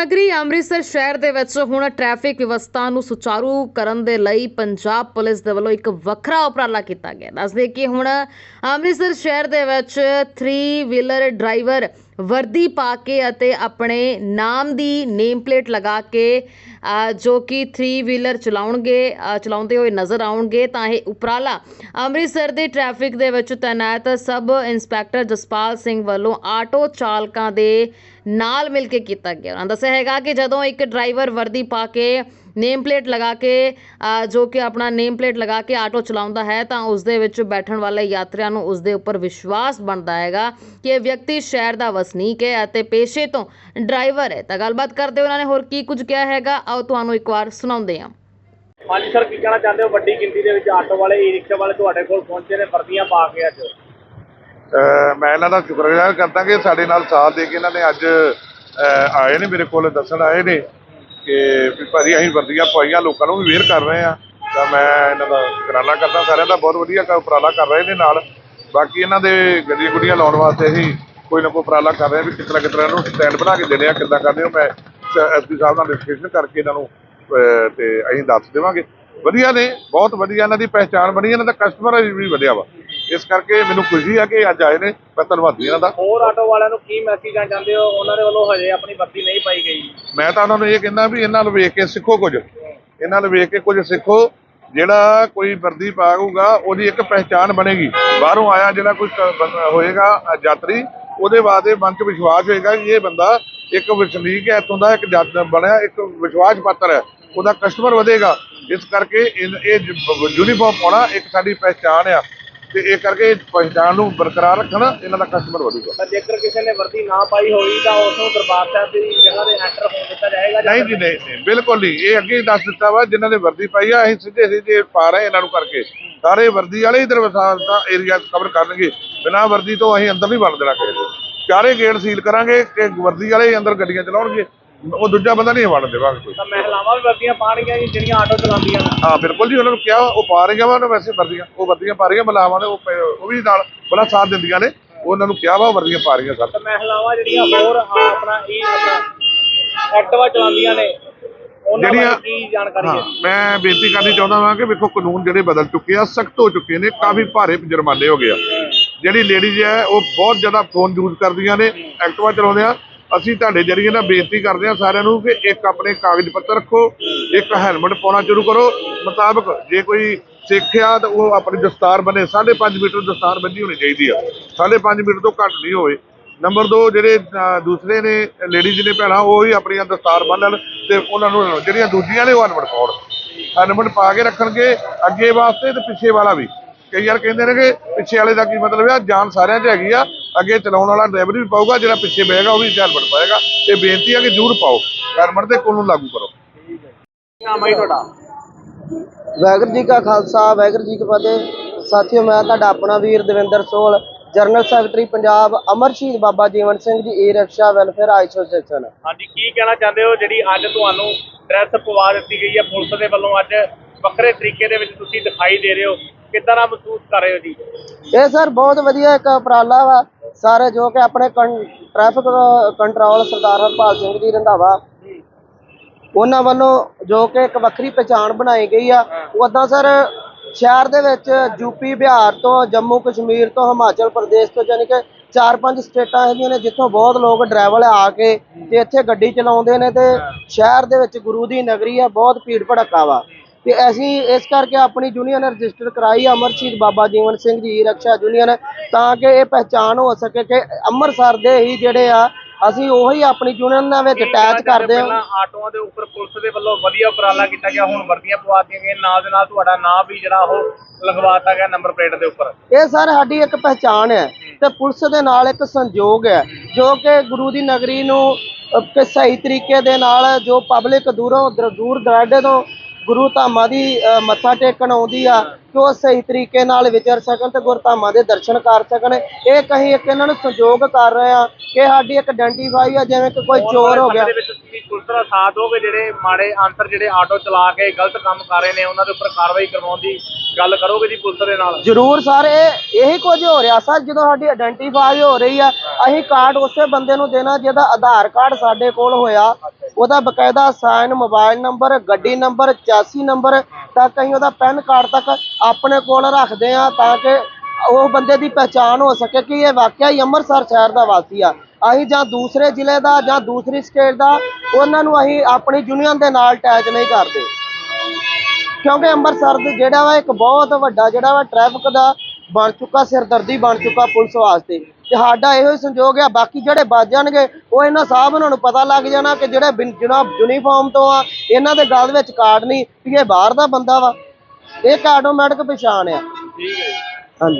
ਨਗਰੀ ਅੰਮ੍ਰਿਤਸਰ ਸ਼ਹਿਰ ਦੇ ਵਿੱਚ ਹੁਣ ਟ੍ਰੈਫਿਕ ਵਿਵਸਥਾ ਨੂੰ ਸੁਚਾਰੂ ਕਰਨ ਦੇ ਲਈ ਪੰਜਾਬ ਪੁਲਿਸ ਦੇ ਵੱਲੋਂ ਇੱਕ ਵੱਖਰਾ ਉਪਰਾਲਾ ਕੀਤਾ ਗਿਆ। ਦੱਸਦੇ ਕਿ ਹੁਣ ਅੰਮ੍ਰਿਤਸਰ ਸ਼ਹਿਰ ਦੇ ਵਿੱਚ 3 ਵੀਲਰ ਡਰਾਈਵਰ ਵਰਦੀ ਪਾ ਕੇ ਅਤੇ ਆਪਣੇ ਨਾਮ ਦੀ ਨੇਮ ਪਲੇਟ ਲਗਾ ਕੇ ਜੋ ਕਿ 3 ਵੀਲਰ ਚਲਾਉਣਗੇ ਚਲਾਉਂਦੇ ਹੋਏ ਨਜ਼ਰ ਆਉਣਗੇ, ਤਾਂ ਇਹ ਉਪਰਾਲਾ ਅੰਮ੍ਰਿਤਸਰ ਦੇ ਟ੍ਰੈਫਿਕ ਦੇ ਵਿੱਚ ਤੈਨਾਤ ਸਬ ਇੰਸਪੈਕਟਰ ਜਸਪਾਲ ਸਿੰਘ ਵੱਲੋਂ ਆਟੋ ਚਾਲਕਾਂ ਦੇ ਨਾਲ ਮਿਲ ਕੇ ਕੀਤਾ ਗਿਆ। ਉਹਨਾਂ ਦੱਸਿਆ ਹੈਗਾ ਕਿ ਜਦੋਂ ਇੱਕ ਡਰਾਈਵਰ ਵਰਦੀ ਪਾ ਕੇ ਨੇਮ ਪਲੇਟ ਲਗਾ ਕੇ ਜੋ ਕਿ ਆਪਣਾ ਨੇਮ ਪਲੇਟ ਲਗਾ ਕੇ ਆਟੋ ਚਲਾਉਂਦਾ ਹੈ, ਤਾਂ ਉਸ ਦੇ ਵਿੱਚ ਬੈਠਣ ਵਾਲੇ ਯਾਤਰੀਆਂ ਨੂੰ ਉਸ ਦੇ ਉੱਪਰ ਵਿਸ਼ਵਾਸ ਬਣਦਾ ਹੈਗਾ ਕਿ ਇਹ ਵਿਅਕਤੀ ਸ਼ਹਿਰ ਦਾ ਵਸਨੀਕ ਹੈ ਅਤੇ ਪੇਸ਼ੇ ਤੋਂ ਡਰਾਈਵਰ ਹੈ। ਤਾਂ ਗੱਲਬਾਤ ਕਰਦੇ ਹੋਏ ਉਹਨਾਂ ਨੇ ਹੋਰ ਕੀ ਕੁਝ ਕਿਹਾ ਹੈਗਾ? ਆਓ ਤੁਹਾਨੂੰ ਇੱਕ ਵਾਰ ਸੁਣਾਉਂਦੇ ਹਾਂ। ਹਾਂਜੀ ਸਰ, ਕੀ ਕਹਿਣਾ ਚਾਹੁੰਦੇ ਹੋ? ਵੱਡੀ ਗਿਣਤੀ ਦੇ ਵਿੱਚ ਆਟੋ ਵਾਲੇ ਈ ਰਿਕਸ਼ਾ ਵਾਲੇ ਤੁਹਾਡੇ ਕੋਲ ਪਹੁੰਚੇ ਨੇ, ਵਰਦੀਆਂ ਪਾ ਕੇ ਅੱਜ। ਮੈਂ ਇਹਨਾਂ ਦਾ ਸ਼ੁਕਰਗੁਜ਼ਾਰ ਕਰਦਾ ਕਿ ਸਾਡੇ ਨਾਲ ਸਾਥ ਦੇ ਕੇ ਇਹਨਾਂ ਨੇ ਅੱਜ ਆਏ ਨੇ ਮੇਰੇ ਕੋਲ, ਦੱਸਣ ਆਏ ਨੇ ਕਿ ਵੀ ਭਾਜੀ ਅਸੀਂ ਵਰਦੀਆਂ ਪਵਾਈਆਂ, ਲੋਕਾਂ ਨੂੰ ਵੀ ਵੇਅਰ ਕਰ ਰਹੇ ਆ ਤਾਂ ਮੈਂ ਇਹਨਾਂ ਦਾ ਸ਼ੁਕਰਾਨਾ ਕਰਦਾ, ਸਾਰਿਆਂ ਦਾ ਬਹੁਤ ਵਧੀਆ ਉਪਰਾਲਾ ਕਰ ਰਹੇ ਨੇ ਨਾਲ। ਬਾਕੀ ਇਹਨਾਂ ਦੇ ਗੱਡੀਆਂ ਗੁੱਡੀਆਂ ਲਾਉਣ ਵਾਸਤੇ ਅਸੀਂ ਕੋਈ ਨਾ ਕੋਈ ਉਪਰਾਲਾ ਕਰ ਰਹੇ ਆ ਵੀ ਕਿਸ ਤਰ੍ਹਾਂ ਕਿਸ ਤਰ੍ਹਾਂ ਇਹਨੂੰ ਸਟੈਂਡ ਬਣਾ ਕੇ ਦੇਣੇ ਆ, ਕਿੱਦਾਂ ਕਰਦੇ ਹੋ ਮੈਂ ਐਸਪੀ ਸਾਹਿਬ ਨਾਲ ਡਿਸਕਸ਼ਨ ਕਰਕੇ ਇਹਨਾਂ ਨੂੰ, ਅਹ ਤੇ ਅਸੀਂ ਦੱਸ ਦੇਵਾਂਗੇ। ਵਧੀਆ ਨੇ ਬਹੁਤ ਵਧੀਆ ਇਹਨਾਂ ਦੀ ਪਹਿਚਾਣ ਬਣੀ ਇਹਨਾਂ ਦਾ ਕਸਟਮਰ ਵੀ ਵਧੀਆ ਵਾ। ਇਸ ਕਰਕੇ ਮੈਨੂੰ ਖੁਸ਼ੀ ਆ ਕਿ ਅੱਜ ਆਏ ਨੇ ਮੈਂ ਧੰਨਵਾਦੀ ਇਹਨਾਂ ਦਾ। ਹੋਰ ਆਟੋ ਵਾਲਿਆਂ ਨੂੰ ਕੀ ਮੈਸੇਜ ਦੇਣਾ ਚਾਹੁੰਦੇ ਹੋ? ਉਹਨਾਂ ਦੇ ਵੱਲੋਂ ਹਜੇ ਆਪਣੀ ਵਰਦੀ ਨਹੀਂ ਪਾਈ ਗਈ। ਮੈਂ ਤਾਂ ਉਹਨਾਂ ਨੂੰ ਇਹ ਕਹਿੰਦਾ ਵੀ ਇਹਨਾਂ ਨੂੰ ਵੇਖ ਕੇ ਸਿੱਖੋ ਕੁਝ। ਇਹਨਾਂ ਨੂੰ ਵੇਖ ਕੇ ਕੁਝ ਸਿੱਖੋ। ਜਿਹੜਾ ਕੋਈ ਵਰਦੀ ਪਾਊਗਾ ਉਹਦੀ ਇੱਕ ਪਹਿਚਾਣ ਬਣੇਗੀ। ਬਾਹਰੋਂ ਆਇਆ ਜਿਹੜਾ ਕੋਈ ਹੋਏਗਾ ਯਾਤਰੀ ਉਹਦੇ ਬਾਅਦ ਇਹ ਮਨ 'ਚ ਵਿਸ਼ਵਾਸ ਹੋਏਗਾ ਕਿ ਇਹ ਬੰਦਾ ਇੱਕ ਵਸਨੀਕ ਹੈ ਇੱਥੋਂ ਦਾ ਇੱਕ ਬਣਿਆ ਇੱਕ ਵਿਸ਼ਵਾਸ ਪਾਤਰ ਹੈ। ਉਹਦਾ ਕਸਟਮਰ ਵਧੇਗਾ। ਇਸ ਕਰਕੇ ਇਹ ਯੂਨੀਫਾਰਮ ਪਾਉਣਾ ਇੱਕ ਸਾਡੀ ਪਹਿਚਾਣ ਆ। ਤੇ ਇਹ ਕਰਕੇ ਪਹਿਚਾਣ ਨੂੰ ਬਰਕਰਾਰ ਰੱਖਣਾ ਇਹਨਾਂ ਦਾ ਕਸਟਮਰ ਵਧੂਗਾ। ਜੇਕਰ ਕਿਸੇ ਨੇ ਵਰਦੀ ਨਾ ਪਾਈ ਹੋਈ ਤਾਂ ਉਸ ਨੂੰ ਦਰਬਾਰ ਸਾਹਿਬ ਦੀ ਜਗ੍ਹਾ ਤੇ ਐਂਟਰ ਹੋਣ ਦਿੱਤਾ ਜਾਏਗਾ ਨਹੀਂ ਜੀ ਨਹੀਂ ਬਿਲਕੁਲ ਨਹੀਂ। ਇਹ ਅੱਗੇ ਹੀ ਦੱਸ ਦਿੱਤਾ ਵਾ ਜਿਨ੍ਹਾਂ ਨੇ ਵਰਦੀ ਪਾਈ ਆ ਅਸੀਂ ਸਿੱਧੇ ਸਿੱਧੇ ਪਾ ਰਹੇ ਇਹਨਾਂ ਨੂੰ ਕਰਕੇ। ਸਾਰੇ ਵਰਦੀ ਵਾਲੇ ਹੀ ਦਰਵਾਜ਼ਾ ਦਾ ਏਰੀਆ ਕਵਰ ਕਰਨਗੇ। ਬਿਨਾਂ ਵਰਦੀ ਤੋਂ ਅਸੀਂ ਅੰਦਰ ਨਹੀਂ ਵੜ ਦੇਣਾ ਕਿਸੇ ਚਾਰੇ ਗੇਟ ਸੀਲ ਕਰਾਂਗੇ ਕਿ ਵਰਦੀ ਵਾਲੇ ਹੀ ਅੰਦਰ ਗੱਡੀਆਂ ਚਲਾਉਣਗੇ। ਉਹ ਦੂਜਾ ਬੰਦਾ ਨਹੀਂ ਵੜਨ ਦੇਵਾਂਗੇ ਕੋਈ। ਤਾਂ ਮਹਿਲਾਵਾਂ ਵੀ ਵਰਦੀਆਂ ਪਾਣਗੀਆਂ ਜੀ ਜਿਹੜੀਆਂ ਆਟੋ ਚਲਾਉਂਦੀਆਂ ਨੇ। ਹਾਂ ਬਿਲਕੁਲ ਜੀ ਉਹਨਾਂ ਨੂੰ ਕਿਹਾ ਉਹ ਪਾ ਰਹੀਆਂ ਵਾ ਉਹਨਾਂ ਵੈਸੇ ਵਰਦੀਆਂ ਉਹ ਵਰਦੀਆਂ ਪਾ ਰਹੀਆਂ ਮਲਾਵਾਂ ਨੇ ਉਹ ਪ- ਉਹ ਵੀ ਨਾਲ ਬੜਾ ਸਾਥ ਦਿੰਦੀਆਂ ਨੇ ਉਹਨਾਂ ਨੂੰ ਕਿਹਾ ਵਾ ਉਹ ਵਰਦੀਆਂ ਪਾ ਰਹੀਆਂ ਸਰ ਤਾਂ ਮਹਿਲਾਵਾਂ ਜਿਹੜੀਆਂ ਹੋਰ ਆ ਆਪਣਾ ਇਹ ਆਪਣਾ ਐਕਟਿਵਾ ਚਲਾਉਂਦੀਆਂ ਨੇ ਉਹਨਾਂ ਜਿਹੜੀਆਂ- ਬਾਰੇ ਕੀ ਜਾਣਕਾਰੀ ਹੈ? ਹਾਂ ਮੈਂ ਬੇਨਤੀ ਕਰਨੀ ਚਾਹੁੰਦਾ ਹਾਂ ਕਿ ਵੇਖੋ ਕਾਨੂੰਨ ਜਿਹੜੇ ਬਦਲ ਚੁੱਕੇ ਆ ਸਖਤ ਹੋ ਚੁੱਕੇ ਨੇ ਕਾਫੀ ਭਾਰੇ ਜੁਰਮਾਨੇ ਹੋ ਗਏ ਆ। ਜਿਹੜੀ ਲੇਡੀਜ਼ ਹੈ ਉਹ ਬਹੁਤ ਜ਼ਿਆਦਾ ਫੋਨ ਯੂਜ਼ ਕਰਦੀਆਂ ਨੇ ਐਕਟਿਵਾ ਚਲਾਉਂਦੇ ਆ ਅਸੀਂ ਤੁਹਾਡੇ ਜਰੀਏ ਨਾਲ ਬੇਨਤੀ ਕਰਦੇ ਹਾਂ ਸਾਰਿਆਂ ਨੂੰ ਕਿ ਇੱਕ ਆਪਣੇ ਕਾਗਜ਼ ਪੱਤਰ ਰੱਖੋ, ਇੱਕ ਹੈਲਮਟ ਪਾਉਣਾ ਸ਼ੁਰੂ ਕਰੋ। ਮੁਤਾਬਕ ਜੇ ਕੋਈ ਸਿੱਖ ਆ ਤਾਂ ਉਹ ਆਪਣੀ ਦਸਤਾਰ ਬਣੇ 5.5 ਮੀਟਰ ਦਸਤਾਰ ਬੰਨੀ ਹੋਣੀ ਚਾਹੀਦੀ ਆ। 5.5 ਮੀਟਰ ਤੋਂ ਘੱਟ ਨਹੀਂ ਹੋਵੇ। ਨੰਬਰ 2 ਜਿਹੜੇ ਦੂਸਰੇ ਨੇ ਲੇਡੀਜ਼ ਨੇ ਭੈਣਾਂ ਉਹ ਵੀ ਆਪਣੀਆਂ ਦਸਤਾਰ ਬੰਨਣ ਤੇ ਉਹਨਾਂ ਨੂੰ ਜਿਹੜੀਆਂ ਦੂਜੀਆਂ ਨੇ ਉਹ ਹੈਲਮਟ ਪਾਉਣ। ਹੈਲਮਟ ਪਾ ਕੇ ਰੱਖਣਗੇ, ਅੱਗੇ ਵਾਸਤੇ ਤੇ ਪਿੱਛੇ ਵਾਲਾ ਵੀ। ਕਈ ਵਾਰ ਕਹਿੰਦੇ ਨੇ ਕਿ ਪਿੱਛੇ ਵਾਲੇ ਦਾ ਕੀ ਮਤਲਬ ਹੈ ਜਾਨ ਸਾਰਿਆਂ 'ਚ ਹੈਗੀ ਆ ਅੱਗੇ ਚਲਾਉਣ ਵਾਲਾ ਡਰਾਈਵਰ ਵੀ ਪਾਊਗਾ ਜਿਹੜਾ ਪਿੱਛੇ ਬਹਿਗਾ ਉਹ ਵੀ ਹੈਲਮਟ ਪਾਏਗਾ। ਤੇ ਬੇਨਤੀ ਆ ਕਿ ਜ਼ਰੂਰ ਪਾਓ ਹੈਲਮਟ ਦੇ ਕਾਨੂੰਨ ਲਾਗੂ ਕਰੋ। ਨਾਮ ਹੈ ਜੀ ਤੁਹਾਡਾ? ਵਾਹਿਗੁਰੂ ਜੀ ਕਾ ਖਾਲਸਾ ਵਾਹਿਗੁਰੂ ਜੀ ਕੀ ਫਤਿਹ। ਸਾਥੀਓ ਮੈਂ ਤੁਹਾਡਾ ਆਪਣਾ ਵੀਰ ਦਵਿੰਦਰ ਸੋਲ ਜਨਰਲ ਸੈਕਟਰੀ ਪੰਜਾਬ ਅਮਰ ਸ਼ਹੀਦ ਬਾਬਾ ਜੀਵਨ ਸਿੰਘ ਜੀ ਈ ਰਿਕਸ਼ਾ ਵੈਲਫੇਅਰ ਐਸੋਸੀਏਸ਼ਨ। ਹਾਂਜੀ ਕੀ ਕਹਿਣਾ ਚਾਹੁੰਦੇ ਹੋ? ਜਿਹੜੀ ਅੱਜ ਤੁਹਾਨੂੰ ਡਰੈਸ ਪਵਾ ਦਿੱਤੀ ਗਈ ਹੈ ਪੁਲਿਸ ਦੇ ਵੱਲੋਂ ਅੱਜ ਵੱਖਰੇ ਤਰੀਕੇ ਦੇ ਵਿੱਚ ਤੁਸੀਂ ਦਿਖਾਈ ਦੇ ਰਹੇ ਹੋ। ਕਿੱਦਾਂ ਦਾ ਮਹਿਸੂਸ ਕਰ ਰਹੇ ਹੋ ਜੀ? ਇਹ ਸਰ ਬਹੁਤ ਵਧੀਆ ਇੱਕ ਉਪਰਾਲਾ ਵਾ ਸਾਰੇ ਜੋ ਕਿ ਆਪਣੇ ਟ੍ਰੈਫਿਕ ਕੰਟਰੋਲ ਸਰਦਾਰ ਹਰਪਾਲ ਸਿੰਘ ਜੀ ਰੰਧਾਵਾ। ਉਹਨਾਂ ਵੱਲੋਂ ਜੋ ਕਿ ਇੱਕ ਵੱਖਰੀ ਪਛਾਣ ਬਣਾਈ ਗਈ ਆ ਉਦਾਂ ਸਰ ਸ਼ਹਿਰ ਦੇ ਵਿੱਚ ਯੂਪੀ ਬਿਹਾਰ ਤੋਂ ਜੰਮੂ ਕਸ਼ਮੀਰ ਤੋਂ ਹਿਮਾਚਲ ਪ੍ਰਦੇਸ਼ ਤੋਂ ਯਾਨੀ ਕਿ ਚਾਰ ਪੰਜ ਸਟੇਟਾਂ ਹੈਗੀਆਂ ਨੇ ਜਿੱਥੋਂ ਬਹੁਤ ਲੋਕ ਡਰਾਈਵਰ ਆ ਕੇ ਤੇ ਇੱਥੇ ਗੱਡੀ ਚਲਾਉਂਦੇ ਨੇ ਤੇ ਸ਼ਹਿਰ ਦੇ ਵਿੱਚ ਗੁਰੂ ਦੀ ਨਗਰੀ ਆ ਬਹੁਤ ਭੀੜ ਭੜੱਕਾ ਵਾ। ਤੇ ਅਸੀਂ ਇਸ ਕਰਕੇ ਆਪਣੀ ਯੂਨੀਅਨ ਰਜਿਸਟਰ ਕਰਾਈ ਆ ਅਮਰ ਸ਼ਹੀਦ ਬਾਬਾ ਜੀਵਨ ਸਿੰਘ ਜੀ ਰਕਸ਼ਾ ਯੂਨੀਅਨ ਤਾਂ ਕਿ ਇਹ ਪਹਿਚਾਣ ਹੋ ਸਕੇ ਕਿ ਅੰਮ੍ਰਿਤਸਰ ਦੇ ਹੀ ਜਿਹੜੇ ਆ ਅਸੀਂ ਉਹੀ ਆਪਣੀ ਯੂਨੀਅਨ ਨਾਲ ਵਿੱਚ ਅਟੈਚ ਕਰਦੇ ਹਾਂ। ਪਹਿਲਾਂ ਆਟੋਆਂ ਦੇ ਉੱਪਰ ਪੁਲਿਸ ਦੇ ਵੱਲੋਂ ਵਧੀਆ ਉਪਰਾਲਾ ਕੀਤਾ ਗਿਆ ਹੁਣ ਵਰਦੀਆਂ ਪਵਾ ਦਿੱਤੀਆਂ ਗਈਆਂ ਨਾਲ ਦੇ ਨਾਲ ਤੁਹਾਡਾ ਨਾਮ ਵੀ ਜਿਹੜਾ ਉਹ ਲਗਵਾਤਾ ਗਿਆ ਨੰਬਰ ਪਲੇਟ ਦੇ ਉੱਪਰ। ਇਹ ਸਰ ਸਾਡੀ ਇੱਕ ਪਹਿਚਾਣ ਹੈ ਤੇ ਪੁਲਿਸ ਦੇ ਨਾਲ ਇੱਕ ਸੰਯੋਗ ਹੈ ਜੋ ਕਿ ਗੁਰੂ ਦੀ ਨਗਰੀ ਨੂੰ ਕਿ ਸਹੀ ਤਰੀਕੇ ਦੇ ਨਾਲ ਜੋ ਪਬਲਿਕ ਦਰ- ਦੂਰ ਦਰਾਡੇ ਤੋਂ ਗੁਰੂ ਧਾਮਾਂ ਦੀ ਮੱਥਾ ਟੇਕਣ ਆਉਂਦੀ ਆ ਕਿ ਉਹ ਸਹੀ ਤਰੀਕੇ ਨਾਲ ਵਿਚਰ ਸਕਣ ਤੇ ਗੁਰਧਾਮਾਂ ਦੇ ਦਰਸ਼ਨ ਕਰ ਸਕਣ। ਇਹ ਕਹੀਂ ਇੱਕ ਇਹਨਾਂ ਨੂੰ ਸੰਯੋਗ ਕਰ ਰਹੇ ਆ ਕਿ ਸਾਡੀ ਇੱਕ ਆਇਡੈਂਟੀਫਾਈ ਆ ਜਿਵੇਂ ਕਿ ਕੋਈ ਚੋਰ ਹੋ ਗਿਆ। ਪੁਲਿਸ ਦਾ ਸਾਥ ਜਿਹੜੇ ਮਾੜੇ ਆਂਸਰ ਜਿਹੜੇ ਆਟੋ ਚਲਾ ਕੇ ਗਲਤ ਕੰਮ ਕਰ ਰਹੇ ਨੇ ਉਹਨਾਂ ਦੇ ਉੱਪਰ ਕਾਰਵਾਈ ਕਰਵਾਉਣ ਦੀ ਗੱਲ ਕਰੋਗੇ ਜੀ ਪੁਲਿਸ ਦੇ ਨਾਲ? ਜ਼ਰੂਰ ਸਰ ਇਹ ਇਹੀ ਕੁਝ ਹੋ ਰਿਹਾ ਸਰ ਜਦੋਂ ਸਾਡੀ ਆਇਡੈਂਟੀਫਾਈ ਹੋ ਰਹੀ ਆ ਅਸੀਂ ਕਾਰਡ ਉਸੇ ਬੰਦੇ ਨੂੰ ਦੇਣਾ ਜਿਹਦਾ ਆਧਾਰ ਕਾਰਡ ਸਾਡੇ ਕੋਲ ਹੋਇਆ। ਉਹਦਾ ਬਕਾਇਦਾ ਸਾਈਨ, ਮੋਬਾਈਲ ਨੰਬਰ, ਗੱਡੀ ਨੰਬਰ, ਚੈਸੀ ਨੰਬਰ ਤੱਕ ਅਸੀਂ ਉਹਦਾ ਪੈਨ ਕਾਰਡ ਤੱਕ ਆਪਣੇ ਕੋਲ ਰੱਖਦੇ ਆ ਤਾਂ ਕਿ ਉਹ ਬੰਦੇ ਦੀ ਪਛਾਣ ਹੋ ਸਕੇ ਕਿ ਇਹ ਵਾਕਿਆ ਹੀ ਅੰਮ੍ਰਿਤਸਰ ਸ਼ਹਿਰ ਦਾ ਵਾਸੀ ਆ। ਅਸੀਂ ਜਾਂ ਦੂਸਰੇ ਜ਼ਿਲ੍ਹੇ ਦਾ ਜਾਂ ਦੂਸਰੀ ਸਟੇਟ ਦਾ, ਉਹਨਾਂ ਨੂੰ ਅਸੀਂ ਆਪਣੀ ਯੂਨੀਅਨ ਦੇ ਨਾਲ ਅਟੈਚ ਨਹੀਂ ਕਰਦੇ। ਕਿਉਂਕਿ ਅੰਮ੍ਰਿਤਸਰ ਦੇ ਜਿਹੜਾ ਵਾ ਇੱਕ ਬਹੁਤ ਵੱਡਾ ਜਿਹੜਾ ਵਾ ਟ੍ਰੈਫਿਕ ਦਾ ਬਣ ਚੁੱਕਾ, ਸਿਰਦਰਦੀ ਬਣ ਚੁੱਕਾ ਪੁਲਿਸ ਵਾਸਤੇ। ਤੇ ਸਾਡਾ ਇਹੋ ਹੀ ਸੰਯੋਗ ਆ, ਬਾਕੀ ਜਿਹੜੇ ਬਚ ਜਾਣਗੇ, ਉਹ ਇਹਨਾਂ ਸਾਹਿਬ ਉਹਨਾਂ ਨੂੰ ਪਤਾ ਲੱਗ ਜਾਣਾ ਕਿ ਜਿਹੜੇ ਬਿਨ- ਜਨਾਬ ਯੂਨੀਫਾਰਮ ਤੋਂ ਆ, ਇਹਨਾਂ ਦੇ ਗਲ ਵਿੱਚ ਕਾਰਡ ਨਹੀਂ, ਵੀ ਇਹ ਬਾਹਰ ਦਾ ਬੰਦਾ ਵਾ। ਇਹ ਆਟੋਮੈਟਿਕ ਪਛਾਣ ਆ। ਠੀਕ ਹੈ